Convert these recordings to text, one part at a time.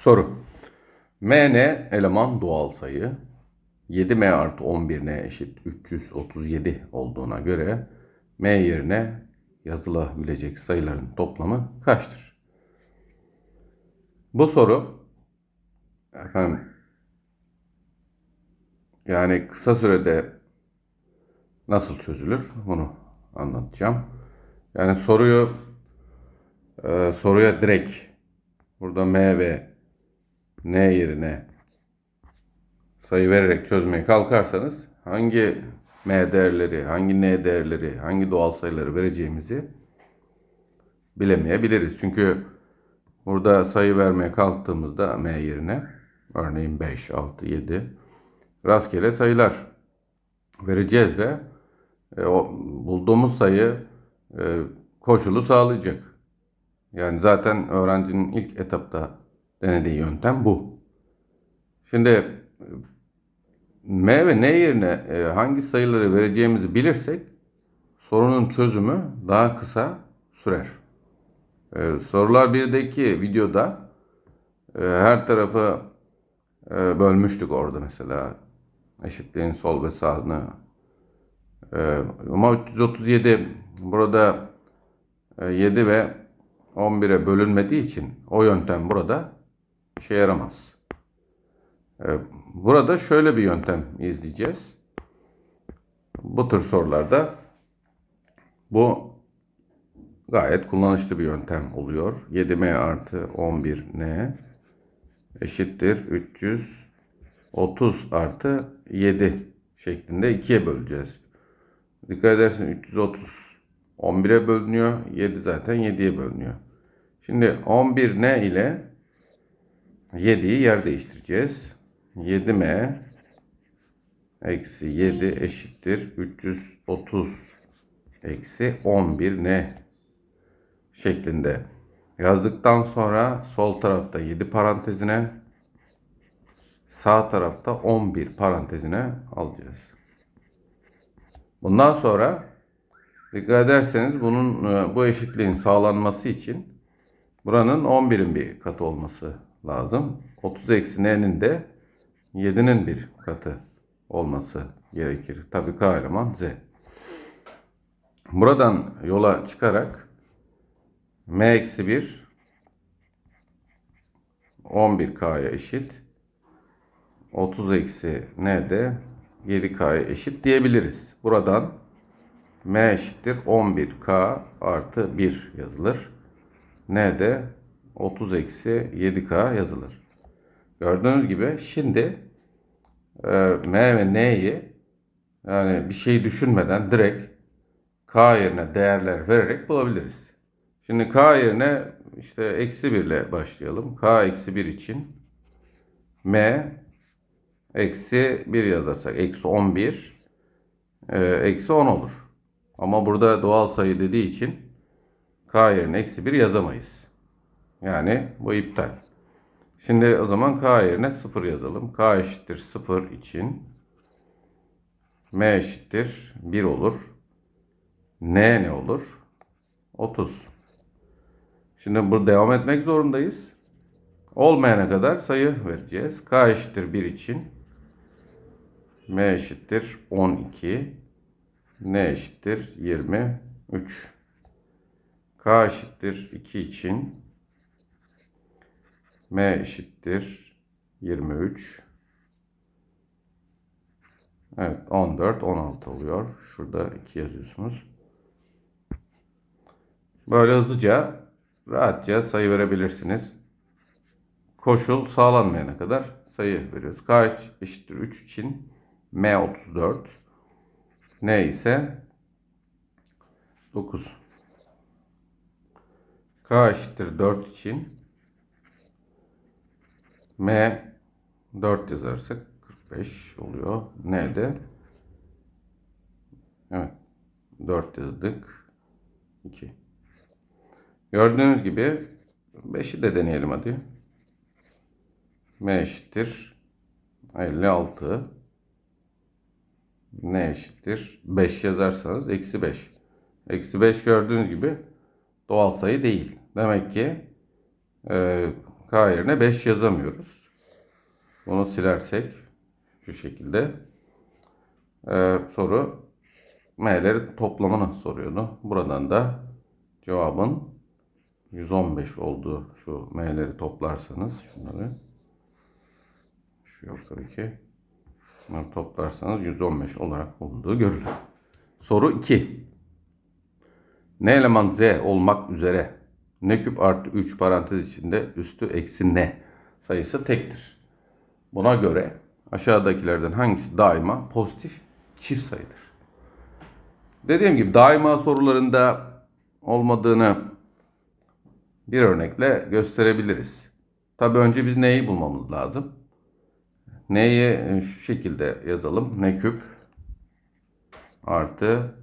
Soru. MN eleman doğal sayı. 7M artı 11N eşit 337 olduğuna göre M yerine yazılabilecek sayıların toplamı kaçtır? Bu soru efendim yani kısa sürede nasıl çözülür bunu anlatacağım. Yani soruyu e, soruya direkt burada M ve N yerine sayı vererek çözmeye kalkarsanız hangi M değerleri, hangi N değerleri, hangi doğal sayıları vereceğimizi bilemeyebiliriz. Çünkü burada sayı vermeye kalktığımızda M yerine örneğin 5, 6, 7 rastgele sayılar vereceğiz ve e, o bulduğumuz sayı e, koşulu sağlayacak. Yani zaten öğrencinin ilk etapta denediği yöntem bu. Şimdi e, M ve N yerine e, hangi sayıları vereceğimizi bilirsek sorunun çözümü daha kısa sürer. E, sorular 1'deki videoda e, her tarafı e, bölmüştük orada mesela. Eşitliğin sol ve sağını. E, ama 337 burada e, 7 ve 11'e bölünmediği için o yöntem burada işe yaramaz. Ee, Burada şöyle bir yöntem izleyeceğiz. Bu tür sorularda bu gayet kullanışlı bir yöntem oluyor. 7m artı 11n eşittir 330 artı 7 şeklinde ikiye böleceğiz. Dikkat edersin 330 11'e bölünüyor. 7 zaten 7'ye bölünüyor. Şimdi 11n ile 7'yi yer değiştireceğiz. 7m eksi 7 eşittir 330 eksi 11n şeklinde yazdıktan sonra sol tarafta 7 parantezine sağ tarafta 11 parantezine alacağız. Bundan sonra dikkat ederseniz bunun e, bu eşitliğin sağlanması için buranın 11'in bir katı olması lazım. 30 eksi n'nin de 7'nin bir katı olması gerekir. Tabii k eleman z. Buradan yola çıkarak m eksi 1 11k'ya eşit. 30 eksi n de 7k'ya eşit diyebiliriz. Buradan m eşittir 11k artı 1 yazılır. n de 30 eksi 7k yazılır. Gördüğünüz gibi şimdi e, m ve n'yi yani bir şey düşünmeden direkt k yerine değerler vererek bulabiliriz. Şimdi k yerine işte eksi 1 ile başlayalım. k eksi 1 için m eksi 1 yazarsak eksi 11 e, eksi 10 olur. Ama burada doğal sayı dediği için k yerine eksi 1 yazamayız. Yani bu iptal. Şimdi o zaman k yerine 0 yazalım. k eşittir 0 için m eşittir 1 olur. n ne olur? 30. Şimdi burada devam etmek zorundayız. Olmayana kadar sayı vereceğiz. k eşittir 1 için m eşittir 12 n eşittir 23 k eşittir 2 için m eşittir 23 Evet 14 16 oluyor. Şurada 2 yazıyorsunuz. Böyle hızlıca rahatça sayı verebilirsiniz. Koşul sağlanmayana kadar sayı veriyoruz. K eşittir 3 için M 34 N ise 9 K eşittir 4 için M 4 yazarsak 45 oluyor. N de Evet 4 yazdık. 2 Gördüğünüz gibi 5'i de deneyelim hadi. M eşittir 56 N eşittir 5 yazarsanız eksi 5. Eksi 5 gördüğünüz gibi doğal sayı değil. Demek ki e, K yerine 5 yazamıyoruz. Bunu silersek şu şekilde. Ee, soru M'leri toplamını soruyordu. Buradan da cevabın 115 olduğu şu M'leri toplarsanız şunları şu yukarıki bunları toplarsanız 115 olarak bulunduğu görülür. Soru 2. N eleman Z olmak üzere n küp artı 3 parantez içinde üstü eksi n sayısı tektir. Buna göre aşağıdakilerden hangisi daima pozitif çift sayıdır? Dediğim gibi daima sorularında olmadığını bir örnekle gösterebiliriz. Tabi önce biz neyi bulmamız lazım? N'yi şu şekilde yazalım. N küp artı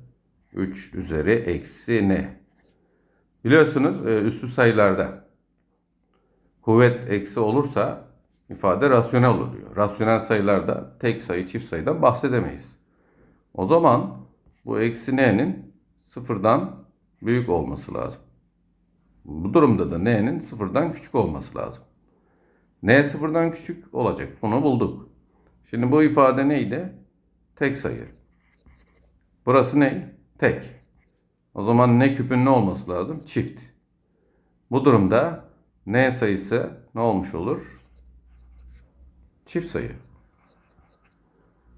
3 üzeri eksi n. Biliyorsunuz e, üstü sayılarda kuvvet eksi olursa ifade rasyonel oluyor. Rasyonel sayılarda tek sayı çift sayıdan bahsedemeyiz. O zaman bu eksi n'nin sıfırdan büyük olması lazım. Bu durumda da n'nin sıfırdan küçük olması lazım. n sıfırdan küçük olacak. Bunu bulduk. Şimdi bu ifade neydi? Tek sayı. Burası ne? Tek. O zaman n küpün ne olması lazım? Çift. Bu durumda n sayısı ne olmuş olur? Çift sayı.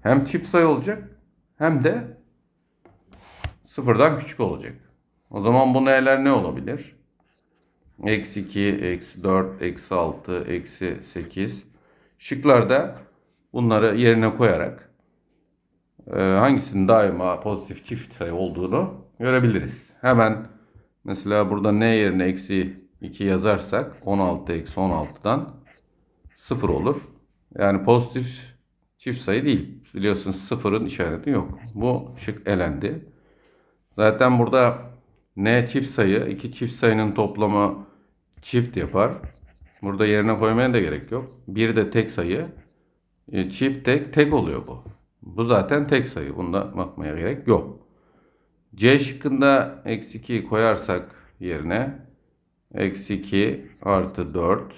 Hem çift sayı olacak hem de sıfırdan küçük olacak. O zaman bu n'ler ne olabilir? Eksi 2, eksi 4, eksi 6, eksi 8. Şıklarda bunları yerine koyarak e, hangisinin daima pozitif çift sayı olduğunu görebiliriz. Hemen mesela burada n yerine eksi 2 yazarsak 16 eksi 16'dan 0 olur. Yani pozitif çift sayı değil. Biliyorsunuz sıfırın işareti yok. Bu şık elendi. Zaten burada n çift sayı, iki çift sayının toplamı çift yapar. Burada yerine koymaya da gerek yok. Bir de tek sayı. E, Çift tek tek oluyor bu. Bu zaten tek sayı. Bunda bakmaya gerek yok. C şıkkında eksi 2 koyarsak yerine eksi 2 artı 4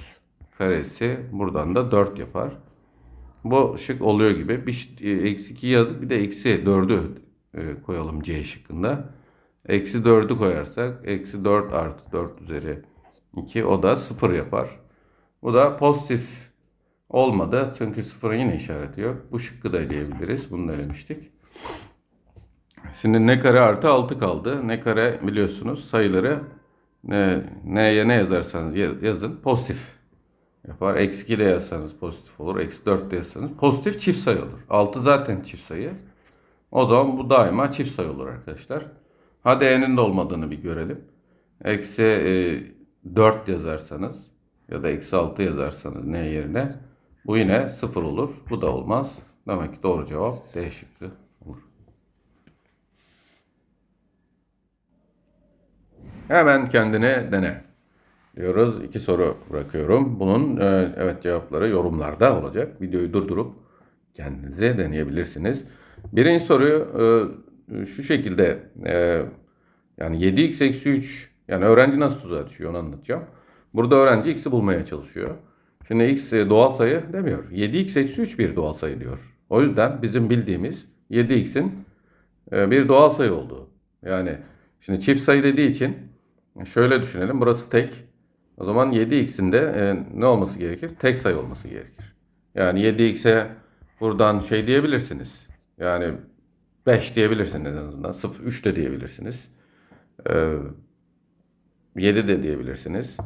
karesi buradan da 4 yapar. Bu şık oluyor gibi. Bir e, eksi 2 yazıp bir de eksi 4'ü e, koyalım C şıkkında. Eksi 4'ü koyarsak eksi 4 artı 4 üzeri 2 o da 0 yapar. Bu da pozitif olmadı. Çünkü sıfırın yine işareti yok. Bu şıkkı da eleyebiliriz. Bunu da elemiştik. Şimdi ne kare artı 6 kaldı. Ne kare biliyorsunuz sayıları ne, neye ne yazarsanız ya- yazın pozitif yapar. Eksi 2 de yazsanız pozitif olur. Eksi 4 de yazsanız pozitif çift sayı olur. 6 zaten çift sayı. O zaman bu daima çift sayı olur arkadaşlar. Hadi n'in de olmadığını bir görelim. Eksi e, 4 yazarsanız ya da eksi 6 yazarsanız n yerine bu yine 0 olur. Bu da olmaz. Demek ki doğru cevap D şıkkı olur. Hemen kendine dene diyoruz. İki soru bırakıyorum. Bunun e, evet cevapları yorumlarda olacak. Videoyu durdurup kendinize deneyebilirsiniz. Birinci soruyu e, şu şekilde e, yani 7x eksi 3 yani öğrenci nasıl tuzağa düşüyor onu anlatacağım. Burada öğrenci x'i bulmaya çalışıyor. Şimdi x doğal sayı demiyor. 7x eksi 3 bir doğal sayı diyor. O yüzden bizim bildiğimiz 7x'in e, bir doğal sayı olduğu. Yani şimdi çift sayı dediği için şöyle düşünelim. Burası tek. O zaman 7x'in de e, ne olması gerekir? Tek sayı olması gerekir. Yani 7x'e buradan şey diyebilirsiniz. Yani 5 diyebilirsiniz en azından. 0, 3 de diyebilirsiniz. Ee, 7 de diyebilirsiniz.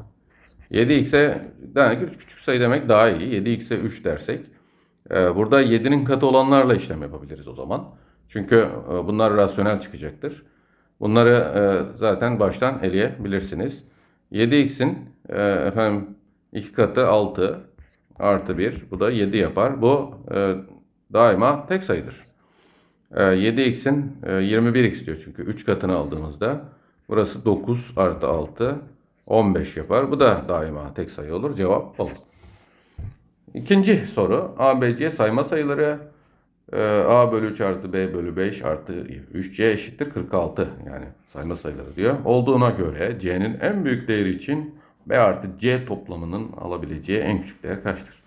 7x'e yani küçük, sayı demek daha iyi. 7x'e 3 dersek. e, burada 7'nin katı olanlarla işlem yapabiliriz o zaman. Çünkü e, bunlar rasyonel çıkacaktır. Bunları e, zaten baştan eleyebilirsiniz. 7x'in e, efendim 2 katı 6 artı 1. Bu da 7 yapar. Bu e, daima tek sayıdır. E, 7x'in e, 21x diyor çünkü 3 katını aldığımızda. Burası 9 artı 6 15 yapar. Bu da daima tek sayı olur. Cevap olur. İkinci soru. ABC sayma sayıları A bölü 3 artı B bölü 5 artı 3C eşittir 46. Yani sayma sayıları diyor. Olduğuna göre C'nin en büyük değeri için B artı C toplamının alabileceği en küçük değer kaçtır?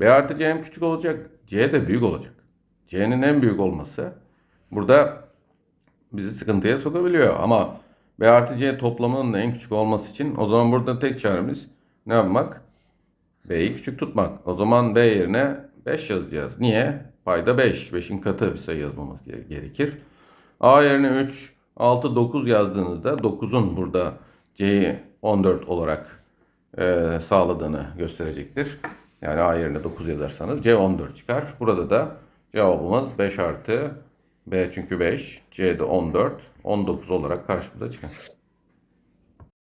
B artı C hem küçük olacak, C de büyük olacak. C'nin en büyük olması burada bizi sıkıntıya sokabiliyor. Ama B artı C toplamının en küçük olması için o zaman burada tek çaremiz ne yapmak? B'yi küçük tutmak. O zaman B yerine 5 yazacağız. Niye? Payda 5. 5'in katı bir sayı yazmamız gere- gerekir. A yerine 3, 6, 9 yazdığınızda 9'un burada C'yi 14 olarak e, sağladığını gösterecektir. Yani A yerine 9 yazarsanız C 14 çıkar. Burada da cevabımız 5 artı B çünkü 5, C de 14, 19 olarak karşımıza çıkar.